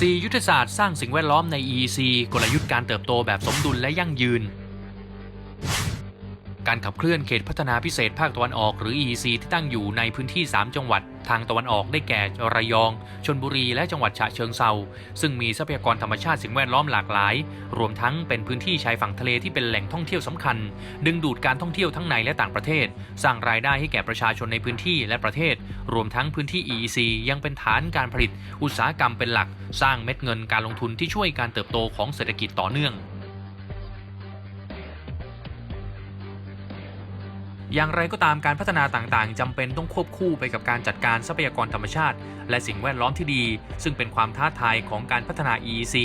4 ยุทธศาสตร์สร้างสิ่งแวดล้อมใน EEC กลยุทธ์การเติบโตแบบสมดุลและยั่งยืน การขับเคลื่อนเขตพัฒนาพิเศษภาคตะวันออกหรือ EEC ที่ตั้งอยู่ในพื้นที่ 3 จังหวัด ทางตะวันออกได้แก่ระยอง ชนบุรี และจังหวัดฉะเชิงเซาซึ่งมีทรัพยากรธรรมชาติสิ่งแวดล้อมหลากหลาย รวมทั้งเป็นพื้นที่ชายฝั่งทะเลที่เป็นแหล่งท่องเที่ยวสำคัญ ดึงดูดการท่องเที่ยวทั้งในและต่างประเทศ สร้างรายได้ให้แก่ประชาชนในพื้นที่และประเทศ รวมทั้งพื้นที่ EEC ยังเป็นฐานการผลิต อุตสาหกรรมเป็นหลัก สร้างเม็ดเงินการลงทุนที่ช่วยการเติบโตของเศรษฐกิจต่อเนื่อง อย่างไรก็ตามการพัฒนาต่างๆจำเป็นต้องควบคู่ไปกับการจัดการทรัพยากรธรรมชาติ และสิ่งแวดล้อมที่ดี ซึ่งเป็นความท้าทายของการพัฒนา EEC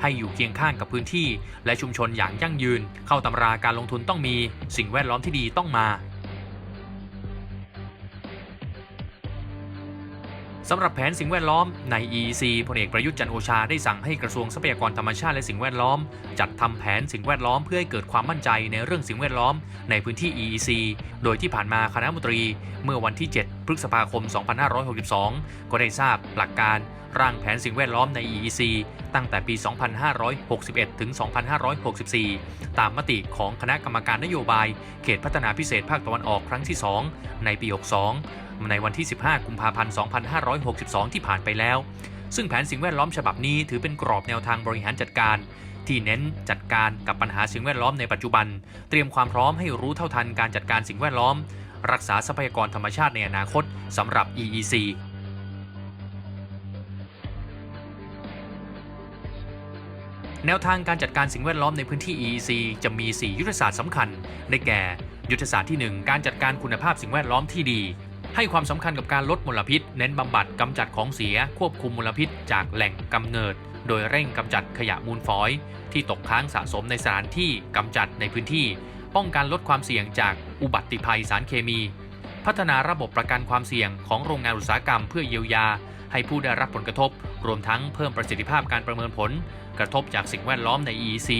ให้อยู่เคียงข้างกับพื้นที่ และชุมชนอย่างยั่งยืน เข้าตำราการลงทุนต้องมี สิ่งแวดล้อมที่ดีต้องมา สำหรับแผนสิ่งแวดล้อมใน EEC พลเอกประยุทธ์จันโอชาได้สั่งให้กระทรวงทรัพยากรธรรมชาติและสิ่งแวดล้อม จัดทำแผนสิ่งแวดล้อมเพื่อให้เกิดความมั่นใจในเรื่องสิ่งแวดล้อมในพื้นที่ EEC โดยที่ผ่านมาคณะมนตรี เมื่อวันที่ 7 พฤษภาคม 2562 ก็ได้ทราบหลักการร่างแผนสิ่งแวดล้อมใน EEC ตั้งแต่ปี 2561 ถึง 2564 ตามมติของคณะกรรมการนโยบาย เขตพัฒนาพิเศษภาคตะวันออกครั้งที่ 2 ในปี 62 ในวันที่ 15 กุมภาพันธ์ 2562 ที่ผ่านไปแล้ว ซึ่งแผนสิ่งแวดล้อมฉบับนี้ถือเป็นกรอบแนวทางบริหารจัดการ ที่เน้นจัดการกับปัญหาสิ่งแวดล้อมในปัจจุบัน เตรียมความพร้อมให้รู้เท่าทันการจัดการสิ่งแวดล้อม รักษาทรัพยากรธรรมชาติในอนาคตสำหรับ EEC แนวทางการจัดการสิ่งแวดล้อมในพื้นที่ EEC จะมี 4 ยุทธศาสตร์สำคัญ ได้แก่ ยุทธศาสตร์ที่ 1 การจัดการคุณภาพสิ่งแวดล้อมที่ดี ให้ความสำคัญกับการลดมลพิษ เน้นบำบัดกำจัดของเสีย ควบคุมมลพิษจากแหล่งกำเนิด โดยเร่งกำจัดขยะมูลฝอย ที่ตกค้างสะสมในสถานที่กำจัดในพื้นที่ ป้องกันลดความเสี่ยงจากอุบัติภัยสารเคมี พัฒนาระบบประกันความเสี่ยงของโรงงานอุตสาหกรรมเพื่อเยียวยา ให้ผู้ได้รับผลกระทบ รวมทั้งเพิ่มประสิทธิภาพการประเมินผล กระทบจากสิ่งแวดล้อมใน EEC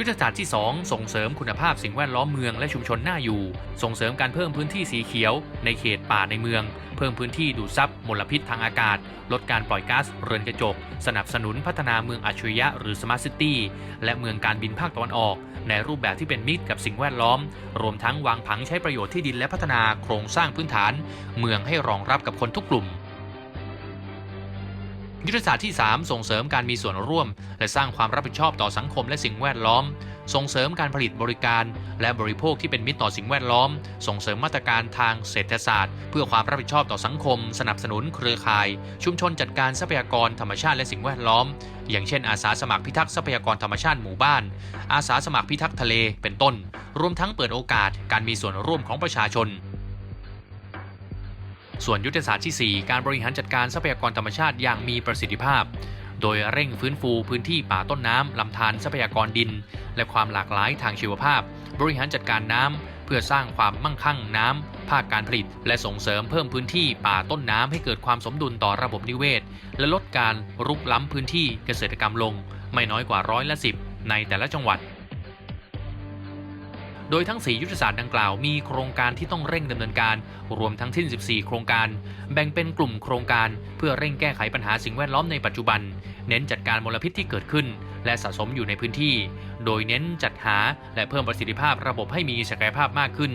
ยุทธศาสตร์ที่ 2 ส่งเสริมคุณภาพสิ่งแวดล้อมเมืองและชุมชนน่าอยู่ ส่งเสริมการเพิ่มพื้นที่สีเขียว ในเขตป่าในเมือง เพิ่มพื้นที่ดูดซับมลพิษทางอากาศ ลดการปล่อยก๊าซเรือนกระจก สนับสนุนพัฒนาเมืองอัจฉริยะหรือ Smart City และเมืองการบินภาคตะวันออก ในรูปแบบที่เป็นมิตรกับสิ่งแวดล้อม รวมทั้งวางผังใช้ประโยชน์ที่ดินและพัฒนาโครงสร้างพื้นฐาน เมืองให้รองรับกับคนทุกกลุ่ม ยุทธศาสตร์ที่ 3 ส่งเสริมการมีส่วนร่วม และสร้างความรับผิดชอบต่อสังคมและสิ่งแวดล้อม ส่งเสริมการผลิตบริการ และบริโภคที่เป็นมิตรต่อสิ่งแวดล้อม ส่งเสริมมาตรการทางเศรษฐศาสตร์ เพื่อความรับผิดชอบต่อสังคม สนับสนุนเครือข่าย ชุมชนจัดการทรัพยากรธรรมชาติและสิ่งแวดล้อม อย่างเช่น อาสาสมัครพิทักษ์ทรัพยากรธรรมชาติหมู่บ้าน อาสาสมัครพิทักษ์ทะเลเป็นต้น รวมทั้งเปิดโอกาสการมีส่วนร่วมของประชาชน ส่วนยุทธศาสตร์ที่ 4 การบริหารจัดการทรัพยากรธรรมชาติอย่างมีประสิทธิภาพ โดยเร่งฟื้นฟูพื้นที่ป่าต้นน้ำลำธารทรัพยากรดิน และความหลากหลายทางชีวภาพ บริหารจัดการน้ำเพื่อสร้างความมั่งคั่งน้ำภาคการผลิต และส่งเสริมเพิ่มพื้นที่ป่าต้นน้ำให้เกิดความสมดุลต่อระบบนิเวศ และลดการรุกล้ำพื้นที่เกษตรกรรมลง ไม่น้อยกว่าร้อยละสิบในแต่ละจังหวัด โดยทั้ง 4 ยุทธศาสตร์ดังกล่าวมีโครงการที่ต้องเร่งดำเนินการ รวมทั้งสิ้น 14 โครงการ แบ่งเป็นกลุ่มโครงการ เพื่อเร่งแก้ไขปัญหาสิ่งแวดล้อมในปัจจุบัน เน้นจัดการมลพิษที่เกิดขึ้น และสะสมอยู่ในพื้นที่ โดยเน้นจัดหาและเพิ่มประสิทธิภาพระบบให้มีศักยภาพมากขึ้น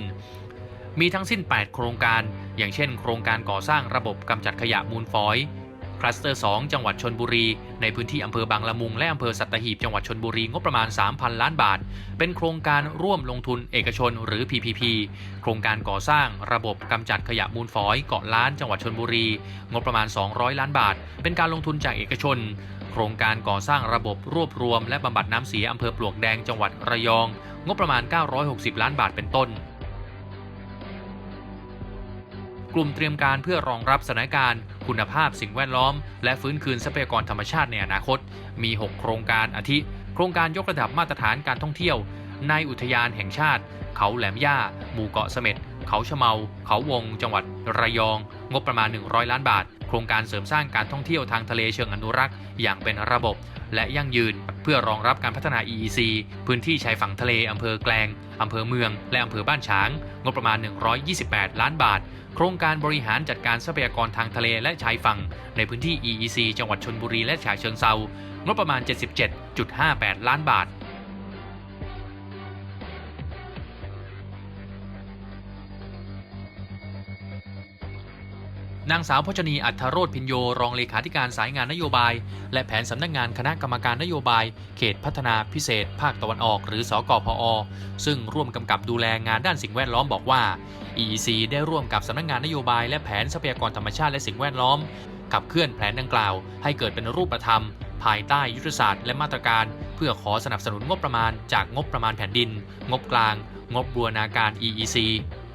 มีทั้งสิ้น 8 โครงการ อย่างเช่น โครงการก่อสร้างระบบกำจัดขยะมูลฝอย คลัสเตอร์ 2 จังหวัดชนบุรี ในพื้นที่อำเภอบางละมุงและอำเภอสัตหีบจังหวัดชนบุรีงบประมาณ 3,000 ล้านบาท เป็นโครงการร่วมลงทุนเอกชนหรือ PPP โครงการก่อสร้างระบบกำจัดขยะมูลฝอยเกาะล้านจังหวัดชนบุรี งบประมาณ 200 ล้านบาท เป็นการลงทุนจากเอกชนโครงการก่อสร้างระบบรวบรวม และบำบัดน้ำเสียอำเภอปลวกแดงจังหวัดระยอง งบประมาณ 960 ล้านบาทเป็นต้น กลุ่มเตรียมการเพื่อรองรับสถานการณ์ คุณภาพสิ่งแวดล้อม และฟื้นคืนทรัพยากรธรรมชาติในอนาคต มี 6 โครงการอาทิ โครงการยกระดับมาตรฐานการท่องเที่ยว ในอุทยานแห่งชาติ เขาแหลมย่า หมู่เกาะเสม็ดเขาชะเมา เขาวง จังหวัด ระยอง งบประมาณ 100 ล้านบาท โครงการเสริมสร้างการท่องเที่ยวทางทะเลเชิงอนุรักษ์ อย่างเป็นระบบ และยั่งยืน เพื่อรองรับการพัฒนา EEC พื้นที่ชายฝั่งทะเลอำเภอแกลงอำเภอเมือง และอำเภอบ้านฉาง งบประมาณ 128 ล้านบาท โครงการบริหารจัดการทรัพยากรทางทะเลและชายฝั่ง ในพื้นที่ EEC จังหวัดชนบุรีและฉะเชิงเซางบประมาณ 77.58 ล้านบาทนางสาวพจนีอัธโรธพินโย รองเลขาธิการสายงานนโยบาย และแผนสำนักงานคณะกรรมการนโยบาย เขตพัฒนาพิเศษ ภาคตะวันออก หรือสอกพอ ซึ่งร่วมกำกับดูแลงานด้านสิ่งแวดล้อมบอกว่า EEC ได้ร่วมกับสำนักงานนโยบายและแผนทรัพยากรธรรมชาติและสิ่งแวดล้อม ขับเคลื่อนแผนดังกล่าว ให้เกิดเป็นรูปธรรม ภายใต้ยุทธศาสตร์และมาตรการ เพื่อขอสนับสนุนงบประมาณจากงบประมาณแผ่นดิน งบกลาง งบบูรณาการ EEC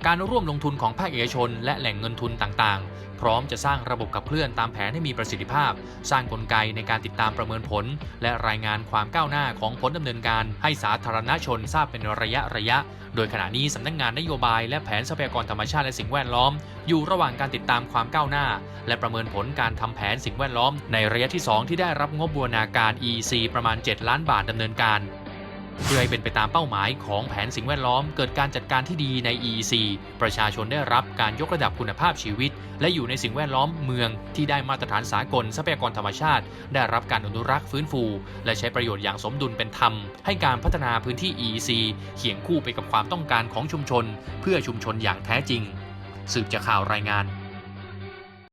การร่วมลงทุนของภาคเอกชน และแหล่งเงินทุนต่างๆ พร้อมจะสร้างระบบขับเคลื่อนตามแผนให้มีประสิทธิภาพ สร้างกลไกในการติดตามประเมินผล และรายงานความก้าวหน้าของผลดำเนินการ ให้สาธารณชนทราบเป็นระยะระยะ โดยขณะนี้สำนักงานนโยบายและแผนทรัพยากรธรรมชาติและสิ่งแวดล้อม อยู่ระหว่างการติดตามความก้าวหน้า และประเมินผลการทำแผนสิ่งแวดล้อม ในระยะที่ 2 ที่ได้รับงบบูรณาการ EC ประมาณ 7 ล้านบาทดำเนินการ เพื่อให้เป็นไปตามเป้าหมายของแผนสิ่งแวดล้อม เกิดการจัดการที่ดีใน EEC ประชาชนได้รับการยกระดับคุณภาพชีวิต และอยู่ในสิ่งแวดล้อมเมืองที่ได้มาตรฐานสากลทรัพยากรธรรมชาติ ได้รับการอนุรักษ์ฟื้นฟู และใช้ประโยชน์อย่างสมดุลเป็นธรรม ให้การพัฒนาพื้นที่ EEC เคียงคู่ไปกับความต้องการของชุมชน เพื่อชุมชนอย่างแท้จริง สืบจากข่าวรายงาน